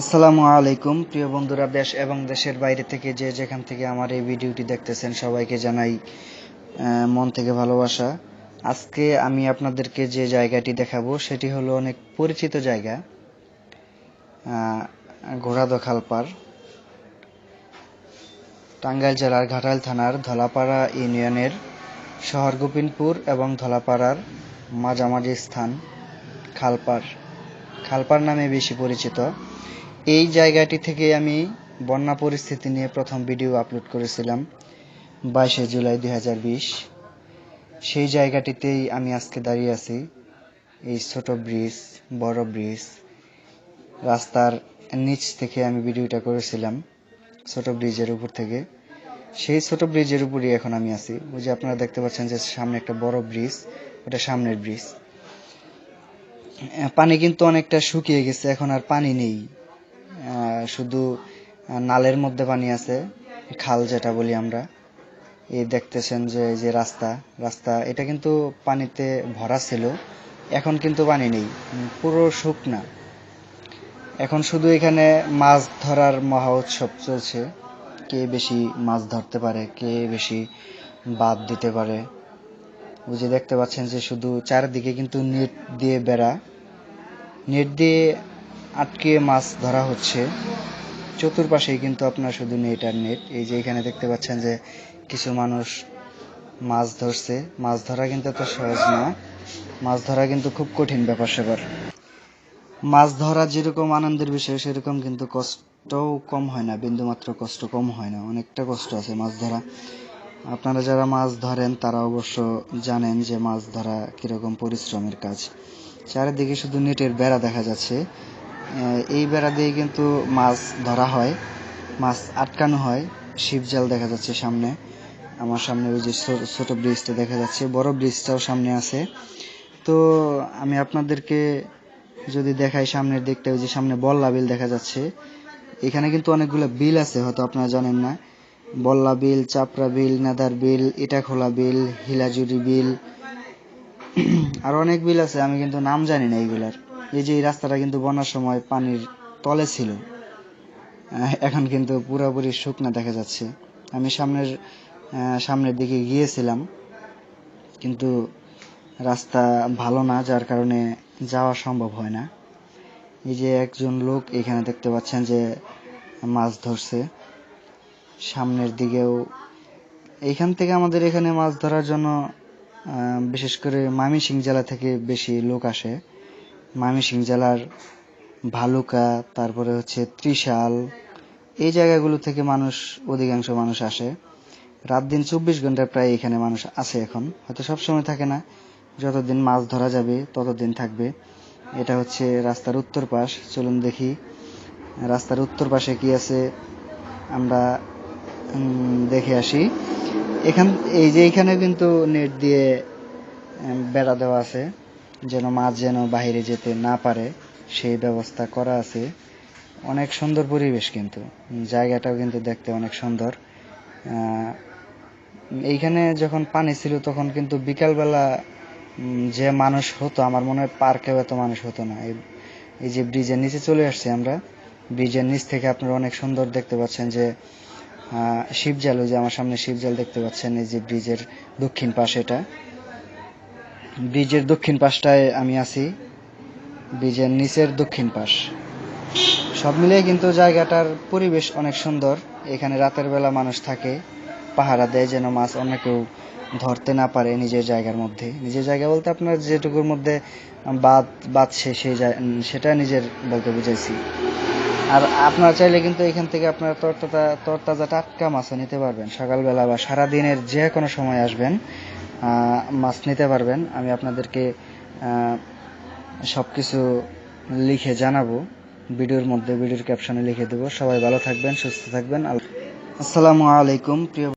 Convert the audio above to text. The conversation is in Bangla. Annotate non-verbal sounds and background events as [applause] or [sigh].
আসসালামু আলাইকুম প্রিয় বন্ধুরা দেশ এবং দেশের বাইরে থেকে যে যেখান থেকে আমার এই ভিডিওটি দেখতেছেন সবাইকে জানাই মন থেকে ভালোবাসা। আজকে আমি আপনাদেরকে যে জায়গাটি দেখাবো সেটি হলো অনেক পরিচিত জায়গা আহ, ঘোড়াদো খালপার টাঙ্গাইল জেলার ঘাটাল থানার ধলাপাড়া ইউনিয়নের শহর গোপিনপুর এবং ধলাপাড়ার মাঝামাঝি স্থান খালপার। খালপার নামে বেশি পরিচিত। এই জায়গাটি থেকে আমি বন্যা পরিস্থিতি নিয়ে প্রথম ভিডিও আপলোড করেছিলাম বাইশে জুলাই দুই হাজার বিশ। সেই জায়গাটিতেই আমি আজকে দাঁড়িয়ে আছি। এই ছোট ব্রিজ, বড় ব্রিজ, রাস্তার নিচ থেকে আমি ভিডিওটা করেছিলাম ছোট ব্রিজের উপর থেকে। সেই ছোট ব্রিজের উপরই এখন আমি আছি। ওই যে আপনারা দেখতে পাচ্ছেন যে সামনে একটা বড় ব্রিজ, ওটা সামনের ব্রিজ। পানি কিন্তু অনেকটা শুকিয়ে গেছে, এখন আর পানি নেই। শুধু নালের মধ্যে পানি আছে, খাল যেটা বলি আমরা। এই দেখতেছেন যে, এই যে রাস্তা রাস্তা, এটা কিন্তু পানিতে ভরা ছিল, এখন কিন্তু পানি নেই পুরো শুকনা। এখন শুধু এখানে মাছ ধরার মহা উৎসব চলছে, কে বেশি মাছ ধরতে পারে, কে বেশি বাদ দিতে পারে। যে দেখতে পাচ্ছেন যে শুধু চারিদিকে কিন্তু নেট দিয়ে বেড়া, নেট দিয়ে আটকে মাছ ধরা হচ্ছে। চতুর্পাশেই কিন্তু আপনার শুধু নেট আর নেট। এই যে এখানে দেখতে পাচ্ছেন যে কিছু মানুষ মাছ ধরছে। মাছ ধরা কিন্তু এত সহজ না। মাছ ধরা কিন্তু খুব কঠিন ব্যাপার স্যাপার। মাছ ধরা যেরকম আনন্দের বিষয়, সেরকম কিন্তু কষ্টও কম হয় না। বিন্দুমাত্র কষ্ট কম হয় না। অনেকটা কষ্ট আছে মাছ ধরা। আপনারা যারা মাছ ধরেন, তারা অবশ্য জানেন যে মাছ ধরা কীরকম পরিশ্রমের কাজ। চারিদিকে শুধু নেটের বেড়া দেখা যাচ্ছে। এই বেড়া দিয়ে কিন্তু মাছ ধরা হয়। মাছ আটকানো হয়। শিবজাল দেখা যাচ্ছে সামনে। আমার সামনে ওই যে ছোট ব্রিজটা দেখা যাচ্ছে। বড় ব্রিজটাও সামনে আছে। তো আমি আপনাদেরকে যদি দেখাই সামনের দিকটা, ওই যে সামনে বল্লা বিল দেখা যাচ্ছে। এখানে কিন্তু অনেকগুলো বিল আছে, হয়তো আপনারা জানেন না। বল্লা বিল চাপড়া বিল, নাদার বিল, ইটাখোলা বিল, হিলাজুরি বিল। [clears throat] আর অনেক বিল আছে, আমি কিন্তু নাম জানি না এইগুলার। এই যে এই রাস্তাটা কিন্তু বন্যার সময় পানির তলে ছিল, এখন কিন্তু পুরোপুরি শুকনো দেখা যাচ্ছে। আমি সামনের সামনের দিকে গিয়েছিলাম, কিন্তু রাস্তা ভালো না, যার কারণে যাওয়া সম্ভব হয় না। এই যে একজন লোক এখানে দেখতে পাচ্ছেন যে মাছ ধরছে। সামনের দিকেও এইখান থেকে আমাদের এখানে মাছ ধরার জন্য বিশেষ করে ময়মনসিংহ জেলা থেকে বেশি লোক আসে। ময়মনসিংহ জেলার ভালুকা, তারপরে হচ্ছে ত্রিশাল। এই জায়গাগুলো থেকে মানুষ, অধিকাংশ মানুষ আসে। রাত দিন চব্বিশ ঘণ্টা প্রায় এখানে মানুষ আছে এখন। হয়তো সব সময় থাকে না। যতদিন মাছ ধরা যাবে, ততদিন থাকবে। এটা হচ্ছে রাস্তার উত্তর পাশ। চলুন দেখি, রাস্তার উত্তর পাশে কি আছে? আমরা দেখে আসি। এখান, এই যে এখানে কিন্তু নেট দিয়ে বেড়া দেওয়া আছে। যেন মাছ যেন বাইরে যেতে না পারে, সেই ব্যবস্থা করা আছে। অনেক সুন্দর পরিবেশ কিন্তু। জায়গাটাও কিন্তু দেখতে অনেক সুন্দর। এইখানে যখন পানি ছিল তখন কিন্তু বিকালবেলা যে মানুষ হতো, আমার মনে হয় পার্কেও এত মানুষ হতো না। এই যে ব্রিজের নিচে চলে আসছি আমরা, ব্রিজের নিচ থেকে আপনারা অনেক সুন্দর দেখতে পাচ্ছেন যে শিবজাল, ওই যে আমার সামনে শিবজাল দেখতে পাচ্ছেন, এই যে ব্রিজের দক্ষিণ পাশে এটা ব্রিজের দক্ষিণ পাশটায় আমি আছি। ব্রিজের নিচের দক্ষিণ পাশ। সব মিলিয়ে কিন্তু জায়গাটার পরিবেশ অনেক সুন্দর। এখানে রাতের বেলা মানুষ থাকে, পাহারা দেয় যেন মাছ অন্য কেউ ধরতে না পারে নিজের জায়গার মধ্যে। নিজের জায়গা বলতে আপনার যেটুকুর মধ্যে বাদ বাঁধছে সেই সেটা নিজের বলতে বুঝেছি আর আপনারা চাইলে কিন্তু এখান থেকে আপনারা তরতাজা তরতাজা টাটকা মাছও নিতে পারবেন। সকালবেলা বা সারা দিনের যে কোনো সময় আসবেন। মাছ নিতে পারবেন। আমি আপনাদেরকে সব কিছু লিখে জানাব। ভিডিওর মধ্যে, ভিডিওর ক্যাপশনে লিখে দেবো। সবাই ভালো থাকবেন, সুস্থ থাকবেন। আসসালামু আলাইকুম, প্রিয়